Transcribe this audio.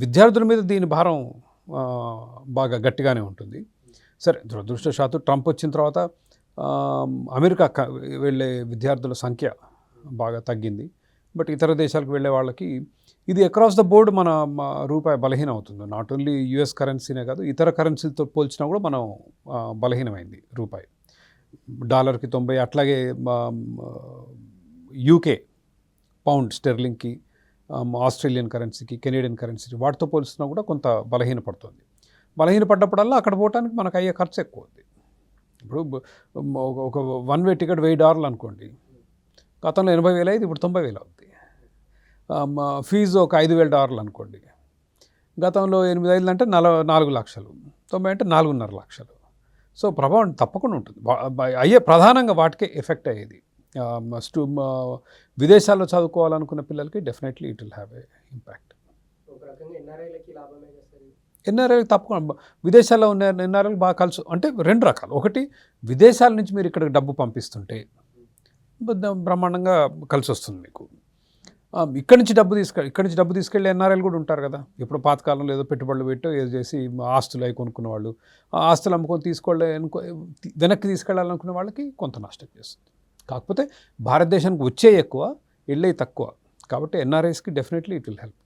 విద్యార్థుల మీద దీని భారం బాగా గట్టిగానే ఉంటుంది. సరే దురదృష్టవశాత్తు ట్రంప్ వచ్చిన తర్వాత అమెరికా క- వెళ్ళే విద్యార్థుల సంఖ్య బాగా తగ్గింది. బట్ ఇతర దేశాలకు వెళ్ళే వాళ్ళకి ఇది అక్రాస్ ద బోర్డ్ మన రూపాయి బలహీనం అవుతుంది. నాట్ ఓన్లీ యుఎస్ కరెన్సీనే కాదు ఇతర కరెన్సీతో పోల్చినా కూడా మనం బలహీనమైంది రూపాయి. డాలర్కి తొంభై అట్లాగే యూకే పౌండ్ స్టెర్లింగ్కి ఆస్ట్రేలియన్ కరెన్సీకి కెనేడియన్ కరెన్సీకి వాటితో పోల్చినా కూడా కొంత బలహీనపడుతుంది. బలహీనపడ్డప్పుడల్లా అక్కడ పోవటానికి మనకు అయ్యే ఖర్చు ఎక్కువ ఉంది. ఇప్పుడు ఒక- వన్ వే టికెట్ వెయ్యి డాలర్లు అనుకోండి. గతంలో ఎనభై వేలు అయింది ఇప్పుడు తొంభై వేలు అవుతుంది ఫీజు ఒక ఐదు వేల డాలర్లు అనుకోండి. గతంలో ఎనిమిది ఐదు అంటే నల నాలుగు లక్షలు. తొంభై అంటే నాలుగున్నర లక్షలు. సో ప్రభావం తప్పకుండా ఉంటుంది. అయ్యే ప్రధానంగా వాటికే ఎఫెక్ట్ అయ్యేది. స్టూ మ- విదేశాల్లో చదువుకోవాలనుకున్న పిల్లలకి definitely it will have a impact ఎన్ఆర్ఐలకి తప్పకుండా. విదేశాల్లో ఉన్న ఎన్ఆర్ఐలు బాగా కలిసి అంటే రెండు రకాలు. ఒకటి విదేశాల నుంచి మీరు ఇక్కడికి డబ్బు పంపిస్తుంటే బ్రహ్మాండంగా కలిసి వస్తుంది మీకు. ఆ, ఇక్కడి నుంచి డబ్బు తీసుకెళ్ళి ఇక్కడి నుంచి డబ్బు తీసుకెళ్ళి ఎన్ఆర్ఐలు కూడా ఉంటారు కదా. ఇప్పుడు పాతకాలంలో ఏదో పెట్టుబడులు పెట్టో ఏదో చేసి ఆస్తులు అవి కొనుక్కున్న వాళ్ళు. ఆస్తులు అమ్ముకొని అనుకో వెనక్కి తీసుకెళ్ళాలనుకునే వాళ్ళకి కొంత నష్టం చేస్తుంది. కాకపోతే భారతదేశానికి వచ్చే ఎక్కువ వెళ్ళే తక్కువ. కాబట్టి ఎన్ఆర్ఐస్కి డెఫినెట్లీ ఇట్ విల్ హెల్ప్